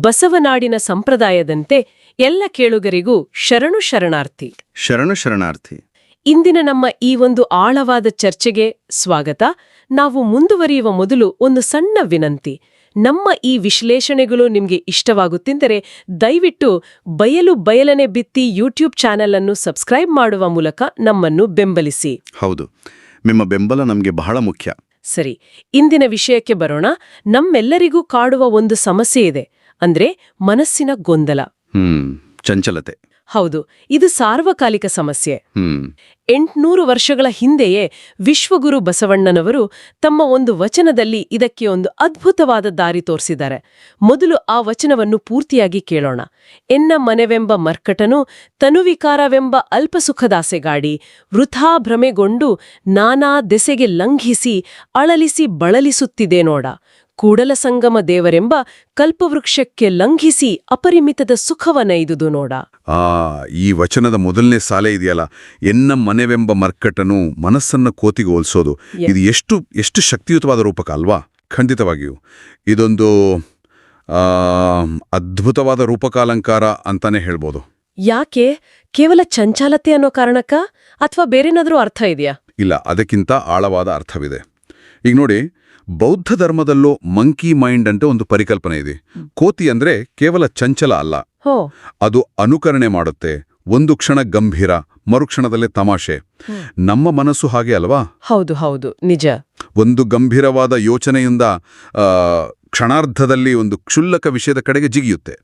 ಬಸವನಾಡಿನ ಸಂಪ್ರದಾಯದಂತೆ ಎಲ್ಲ ಕೇಳುಗರಿಗೂ ಶರಣು ಶರಣಾರ್ಥಿ. ಶರಣು ಶರಣಾರ್ಥಿ. ಇಂದಿನ ನಮ್ಮ ಈ ಒಂದು ಆಳವಾದ ಚರ್ಚೆಗೆ ಸ್ವಾಗತ. ನಾವು ಮುಂದುವರಿಯುವ ಮೊದಲು ಒಂದು ಸಣ್ಣ ವಿನಂತಿ. ನಮ್ಮ ಈ ವಿಶ್ಲೇಷಣೆಗಳು ನಿಮಗೆ ಇಷ್ಟವಾಗುತ್ತಿದ್ದರೆ ದಯವಿಟ್ಟು ಬಯಲು ಬಯಲನೆ ಬಿತ್ತಿ ಯೂಟ್ಯೂಬ್ ಚಾನೆಲ್ ಅನ್ನು ಸಬ್ಸ್ಕ್ರೈಬ್ ಮಾಡುವ ಮೂಲಕ ನಮ್ಮನ್ನು ಬೆಂಬಲಿಸಿ. ಹೌದು. ನಿಮ್ಮ ಬೆಂಬಲ ನಮಗೆ ಬಹಳ ಮುಖ್ಯ. ಸರಿ ಇಂದಿನ ವಿಷಯಕ್ಕೆ ಬರೋಣ. ನಮ್ಮೆಲ್ಲರಿಗೂ ಕಾಡುವ ಒಂದು ಸಮಸ್ಯೆ ಇದೆ. ಅಂದ್ರೆ ಮನಸ್ಸಿನ ಗೊಂದಲ. ಹ್ಮ್ ಚಂಚಲತೆ. ಹೌದು ಇದು ಸಾರ್ವಕಾಲಿಕ ಸಮಸ್ಯೆ. ಎಂಟ್ನೂರು ವರ್ಷಗಳ ಹಿಂದೆಯೇ ವಿಶ್ವಗುರು ಬಸವಣ್ಣನವರು ತಮ್ಮ ಒಂದು ವಚನದಲ್ಲಿ ಇದಕ್ಕೆ ಒಂದು ಅದ್ಭುತವಾದ ದಾರಿ ತೋರಿಸಿದ್ದಾರೆ. ಮೊದಲು ಆ ವಚನವನ್ನು ಪೂರ್ತಿಯಾಗಿ ಕೇಳೋಣ. ಎನ್ನ ಮನೆವೆಂಬ ಮರ್ಕಟನು ತನುವಿಕಾರವೆಂಬ ಅಲ್ಪಸುಖದಾಸೆಗಾಡಿ ವೃಥಾ ಭ್ರಮೆಗೊಂಡು ನಾನಾ ದೆಸೆಗೆ ಲಂಘಿಸಿ ಅಳಲಿಸಿ ಬಳಲಿಸುತ್ತಿದೆ ನೋಡ. ಕೂಡಲ ಸಂಗಮ ದೇವರೆಂಬ ಕಲ್ಪವೃಕ್ಷಕ್ಕೆ ಲಂಘಿಸಿ ಅಪರಿಮಿತದ ಸುಖವನೈದುದು ನೋಡ. ಆ ಈ ವಚನದ ಮೊದಲನೇ ಸಾಲೆ ಇದೆಯಲ್ಲ? ಎನ್ನ ಮನೆವೆಂಬ ಮರ್ಕಟನು ಮನಸ್ಸನ್ನ ಕೋತಿಗೆ ಹೋಲಿಸೋದು. ಇದು ಎಷ್ಟು ಎಷ್ಟು ಶಕ್ತಿಯುತವಾದ ರೂಪಕ ಅಲ್ವಾ? ಖಂಡಿತವಾಗಿಯೂ. ಇದೊಂದು ಆ ಅದ್ಭುತವಾದ ರೂಪಕಾಲಂಕಾರ ಅಂತಾನೆ ಹೇಳ್ಬೋದು. ಯಾಕೆ? ಕೇವಲ ಚಂಚಲತೆ ಅನ್ನೋ ಕಾರಣಕ್ಕ? ಅಥವಾ ಬೇರೇನಾದರೂ ಅರ್ಥ ಇದೆಯಾ? ಇಲ್ಲ ಅದಕ್ಕಿಂತ ಆಳವಾದ ಅರ್ಥವಿದೆ. ಈಗ ನೋಡಿ ಬೌದ್ಧ ಧರ್ಮದಲ್ಲೂ ಮಂಕಿ ಮೈಂಡ್ ಅಂತ ಒಂದು ಪರಿಕಲ್ಪನೆ ಇದೆ. ಕೋತಿ ಅಂದ್ರೆ ಕೇವಲ ಚಂಚಲ ಅಲ್ಲ. ಅದು ಅನುಕರಣೆ ಮಾಡುತ್ತೆ. ಒಂದು ಕ್ಷಣ ಗಂಭೀರ ಮರುಕ್ಷಣದಲ್ಲೇ ತಮಾಷೆ. ನಮ್ಮ ಮನಸ್ಸು ಹಾಗೆ ಅಲ್ವಾ? ಹೌದು ಹೌದು. ನಿಜ. ಒಂದು ಗಂಭೀರವಾದ ಯೋಚನೆಯಿಂದ ಕ್ಷಣಾರ್ಧದಲ್ಲಿ ಒಂದು ಕ್ಷುಲ್ಲಕ ವಿಷಯದ ಕಡೆಗೆ ಜಿಗಿಯುತ್ತೆ.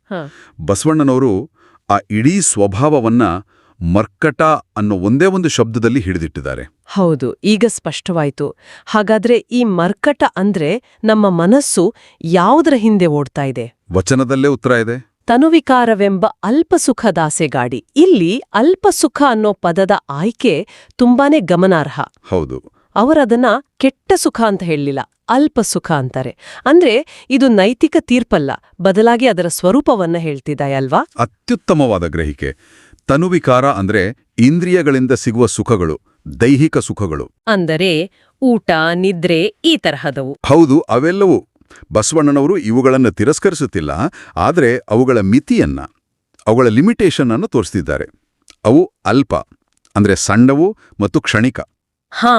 ಬಸವಣ್ಣನವರು ಆ ಇಡೀ ಸ್ವಭಾವವನ್ನ ಮರ್ಕಟ ಅನ್ನೋ ಒಂದೇ ಒಂದು ಶಬ್ದದಲ್ಲಿ ಹಿಡಿದಿಟ್ಟಿದ್ದಾರೆ. ಹೌದು ಈಗ ಸ್ಪಷ್ಟವಾಯಿತು. ಹಾಗಾದ್ರೆ ಈ ಮರ್ಕಟ ಅಂದ್ರೆ ನಮ್ಮ ಮನಸ್ಸು ಯಾವುದರ ಹಿಂದೆ ಓಡ್ತಾ ಇದೆ? ವಚನದಲ್ಲೇ ಉತ್ತರ ಇದೆ. ತನುವಿಕಾರವೆಂಬ ಅಲ್ಪಸುಖದಾಸೆಗಾಡಿ. ಇಲ್ಲಿ ಅಲ್ಪಸುಖ ಅನ್ನೋ ಪದದ ಆಯ್ಕೆ ತುಂಬಾನೇ ಗಮನಾರ್ಹ. ಹೌದು. ಅವರದನ್ನ ಕೆಟ್ಟ ಸುಖ ಅಂತ ಹೇಳಲಿಲ್ಲ ಅಲ್ಪ ಸುಖ ಅಂತಾರೆ. ಅಂದ್ರೆ ಇದು ನೈತಿಕ ತೀರ್ಪಲ್ಲ ಬದಲಾಗಿ ಅದರ ಸ್ವರೂಪವನ್ನ ಹೇಳ್ತಿದ್ದಾಯಲ್ವಾ? ಅತ್ಯುತ್ತಮವಾದ ಗ್ರಹಿಕೆ. ತನುವಿಕಾರ ಅಂದ್ರೆ ಇಂದ್ರಿಯಗಳಿಂದ ಸಿಗುವ ಸುಖಗಳು ದೈಹಿಕ ಸುಖಗಳು. ಅಂದರೆ ಊಟ ನಿದ್ರೆ ಈ ತರಹದವು. ಹೌದು ಅವೆಲ್ಲವೂ. ಬಸವಣ್ಣನವರು ಇವುಗಳನ್ನು ತಿರಸ್ಕರಿಸುತ್ತಿಲ್ಲ ಆದರೆ ಅವುಗಳ ಮಿತಿಯನ್ನ ಅವುಗಳ ಲಿಮಿಟೇಷನ್ ಅನ್ನು ತೋರಿಸ್ತಿದ್ದಾರೆ. ಅವು ಅಲ್ಪ ಅಂದ್ರೆ ಸಣ್ಣವು ಮತ್ತು ಕ್ಷಣಿಕ. ಹಾ.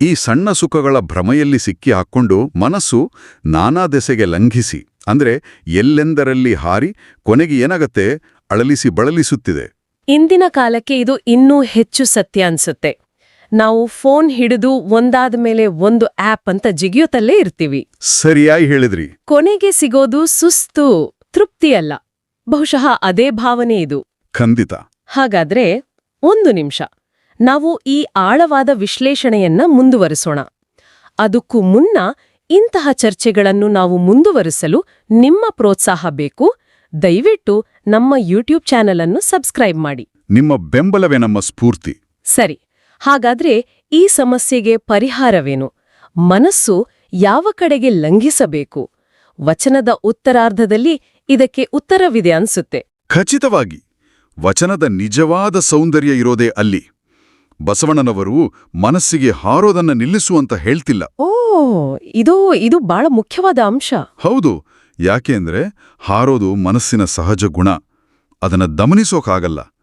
ಈ ಸಣ್ಣ ಸುಖಗಳ ಭ್ರಮೆಯಲ್ಲಿ ಸಿಕ್ಕಿ ಹಾಕ್ಕೊಂಡು ಮನಸ್ಸು ನಾನಾ ದೆಸೆಗೆ ಲಂಘಿಸಿ ಅಂದ್ರೆ ಎಲ್ಲೆಂದರಲ್ಲಿ ಹಾರಿ ಕೊನೆಗೆ ಏನಾಗತ್ತೆ ಅಳಲಿಸಿ ಬಳಲಿಸುತ್ತಿದೆ. ಇಂದಿನ ಕಾಲಕ್ಕೆ ಇದು ಇನ್ನೂ ಹೆಚ್ಚು ಸತ್ಯ ಅನ್ಸುತ್ತೆ. ನಾವು ಫೋನ್ ಹಿಡಿದು ಒಂದಾದ ಮೇಲೆ ಒಂದು ಆಪ್ ಅಂತ ಜಿಗಿಯೋತಲ್ಲೇ ಇರ್ತೀವಿ. ಸರಿಯಾಗಿ ಹೇಳಿದ್ರಿ. ಕೊನೆಗೆ ಸಿಗೋದು ಸುಸ್ತು ತೃಪ್ತಿಯಲ್ಲ ಬಹುಶಃ ಅದೇ ಭಾವನೆ ಇದು. ಖಂಡಿತ. ಹಾಗಾದ್ರೆ ಒಂದು ನಿಮಿಷ. ನಾವು ಈ ಆಳವಾದ ವಿಶ್ಲೇಷಣೆಯನ್ನ ಮುಂದುವರಿಸೋಣ. ಅದಕ್ಕೂ ಮುನ್ನ ಇಂತಹ ಚರ್ಚೆಗಳನ್ನು ನಾವು ಮುಂದುವರಿಸಲು ನಿಮ್ಮ ಪ್ರೋತ್ಸಾಹ ಬೇಕು. ದಯವಿಟ್ಟು ನಮ್ಮ ಯೂಟ್ಯೂಬ್ ಚಾನೆಲ್ ಅನ್ನು ಸಬ್ಸ್ಕ್ರೈಬ್ ಮಾಡಿ. ನಿಮ್ಮ ಬೆಂಬಲವೇ ನಮ್ಮ ಸ್ಫೂರ್ತಿ. ಸರಿ ಹಾಗಾದ್ರೆ ಈ ಸಮಸ್ಯೆಗೆ ಪರಿಹಾರವೇನು? ಮನಸ್ಸು ಯಾವ ಕಡೆಗೆ ಲಂಘಿಸಬೇಕು? ವಚನದ ಉತ್ತರಾರ್ಧದಲ್ಲಿ ಇದಕ್ಕೆ ಉತ್ತರವಿದೆ ಅನ್ಸುತ್ತೆ. ಖಚಿತವಾಗಿ ವಚನದ ನಿಜವಾದ ಸೌಂದರ್ಯ ಇರೋದೇ ಅಲ್ಲಿ. ಬಸವಣ್ಣನವರು ಮನಸ್ಸಿಗೆ ಹಾರೋದನ್ನ ನಿಲ್ಲಿಸುವಂತ ಹೇಳ್ತಿಲ್ಲ. ಓ ಇದು ಇದು ಬಹಳ ಮುಖ್ಯವಾದ ಅಂಶ. ಹೌದು ಯಾಕೆ ಅಂದ್ರೆ ಹಾರೋದು ಮನಸ್ಸಿನ ಸಹಜ ಗುಣ. ಅದನ್ನು ದಮನಿಸೋಕಾಗಲ್ಲ.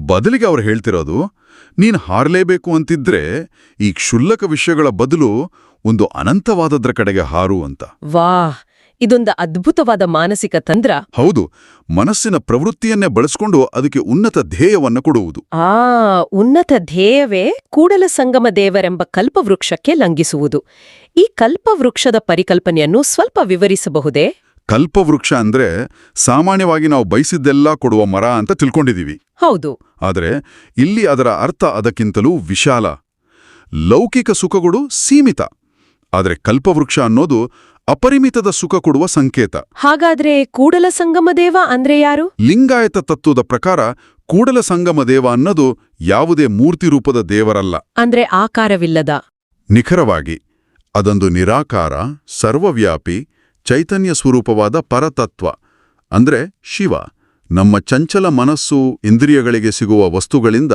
ಬದಲಿಗೆ ಅವರು ಹೇಳ್ತಿರೋದು ನೀನು ಹಾರಲೇಬೇಕು ಅಂತಿದ್ರೆ ಈ ಕ್ಷುಲ್ಲಕ ವಿಷಯಗಳ ಬದಲು ಒಂದು ಅನಂತವಾದದ್ರ ಕಡೆಗೆ ಹಾರು ಅಂತ. ವಾಹ್! ಇದೊಂದು ಅದ್ಭುತವಾದ ಮಾನಸಿಕ ತಂತ್ರ. ಹೌದು. ಮನಸ್ಸಿನ ಪ್ರವೃತ್ತಿಯನ್ನೇ ಬಳಸ್ಕೊಂಡು ಅದಕ್ಕೆ ಉನ್ನತ ಧ್ಯೇಯವನ್ನು ಕೊಡುವುದು. ಆ ಉನ್ನತ ಧ್ಯೇಯವೇ ಕೂಡಲ ಸಂಗಮ ದೇವರೆಂಬ ಕಲ್ಪವೃಕ್ಷಕ್ಕೆ ಲಂಘಿಸುವುದು. ಈ ಕಲ್ಪವೃಕ್ಷದ ಪರಿಕಲ್ಪನೆಯನ್ನು ಸ್ವಲ್ಪ ವಿವರಿಸಬಹುದೇ? ಕಲ್ಪವೃಕ್ಷ ಅಂದ್ರೆ ಸಾಮಾನ್ಯವಾಗಿ ನಾವು ಬಯಸಿದ್ದೆಲ್ಲ ಕೊಡುವ ಮರ ಅಂತ ತಿಳ್ಕೊಂಡಿದೀವಿ ಹೌದು. ಆದರೆ ಇಲ್ಲಿ ಅದರ ಅರ್ಥ ಅದಕ್ಕಿಂತಲೂ ವಿಶಾಲ. ಲೌಕಿಕ ಸುಖಗಳು ಸೀಮಿತ. ಆದರೆ ಕಲ್ಪವೃಕ್ಷ ಅನ್ನೋದು ಅಪರಿಮಿತದ ಸುಖ ಕೊಡುವ ಸಂಕೇತ. ಹಾಗಾದ್ರೆ ಕೂಡಲ ಸಂಗಮ ದೇವ ಅಂದ್ರೆ ಯಾರು? ಲಿಂಗಾಯತ ತತ್ವದ ಪ್ರಕಾರ ಕೂಡಲ ಸಂಗಮ ದೇವ ಅನ್ನೋದು ಯಾವುದೇ ಮೂರ್ತಿ ರೂಪದ ದೇವರಲ್ಲ. ಅಂದ್ರೆ ಆಕಾರವಿಲ್ಲದ. ನಿಖರವಾಗಿ ಅದೊಂದು ನಿರಾಕಾರ ಸರ್ವವ್ಯಾಪಿ ಚೈತನ್ಯ ಸ್ವರೂಪವಾದ ಪರತತ್ವ ಅಂದ್ರೆ ಶಿವ ನಮ್ಮ ಚಂಚಲ ಮನಸ್ಸು ಇಂದ್ರಿಯಗಳಿಗೆ ಸಿಗುವ ವಸ್ತುಗಳಿಂದ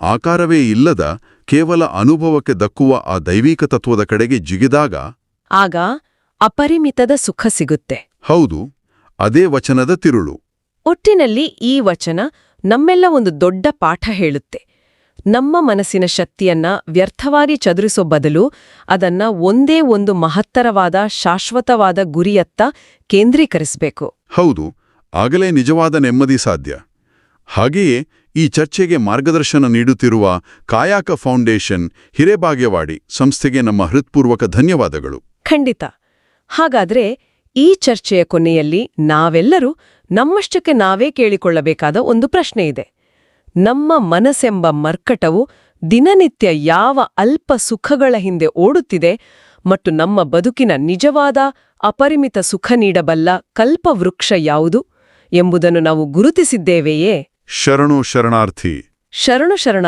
ಆಕಾರವೇ ಇಲ್ಲದ ಕೇವಲ ಅನುಭವಕ್ಕೆ ದಕ್ಕುವ ಆ ದೈವಿಕ ತತ್ವದ ಕಡೆಗೆ ಜಿಗಿದಾಗ ಆಗ ಅಪರಿಮಿತದ ಸುಖ ಸಿಗುತ್ತೆ. ಹೌದು ಅದೇ ವಚನದ ತಿರುಳು. ಒಟ್ಟಿನಲ್ಲಿ ಈ ವಚನ ನಮ್ಮೆಲ್ಲ ಒಂದು ದೊಡ್ಡ ಪಾಠ ಹೇಳುತ್ತೆ. ನಮ್ಮ ಮನಸ್ಸಿನ ಶಕ್ತಿಯನ್ನ ವ್ಯರ್ಥವಾಗಿ ಚದುರಿಸೋ ಬದಲು ಅದನ್ನ ಒಂದೇ ಒಂದು ಮಹತ್ತರವಾದ ಶಾಶ್ವತವಾದ ಗುರಿಯತ್ತ ಕೇಂದ್ರೀಕರಿಸಬೇಕು. ಹೌದು ಆಗಲೇ ನಿಜವಾದ ನೆಮ್ಮದಿ ಸಾಧ್ಯ. ಹಾಗೆಯೇ ಈ ಚರ್ಚೆಗೆ ಮಾರ್ಗದರ್ಶನ ನೀಡುತ್ತಿರುವ ಕಾಯಾಕ ಫೌಂಡೇಶನ್ ಹಿರೇಭಾಗ್ಯವಾಡಿ ಸಂಸ್ಥೆಗೆ ನಮ್ಮ ಹೃತ್ಪೂರ್ವಕ ಧನ್ಯವಾದಗಳು. ಖಂಡಿತ. ಹಾಗಾದ್ರೆ ಈ ಚರ್ಚೆಯ ಕೊನೆಯಲ್ಲಿ ನಾವೆಲ್ಲರೂ ನಮ್ಮಷ್ಟಕ್ಕೆ ನಾವೇ ಕೇಳಿಕೊಳ್ಳಬೇಕಾದ ಒಂದು ಪ್ರಶ್ನೆ ಇದೆ. ನಮ್ಮ ಮನಸ್ಸೆಂಬ ಮರ್ಕಟವು ದಿನನಿತ್ಯ ಯಾವ ಅಲ್ಪ ಸುಖಗಳ ಹಿಂದೆ ಓಡುತ್ತಿದೆ ಮತ್ತು ನಮ್ಮ ಬದುಕಿನ ನಿಜವಾದ ಅಪರಿಮಿತ ಸುಖ ನೀಡಬಲ್ಲ ಕಲ್ಪವೃಕ್ಷ ಯಾವುದು ಎಂಬುದನ್ನು ನಾವು ಗುರುತಿಸಿದ್ದೇವೆಯೇ? ಶರಣು ಶರಣಾರ್ಥಿ. ಶರಣು ಶರಣ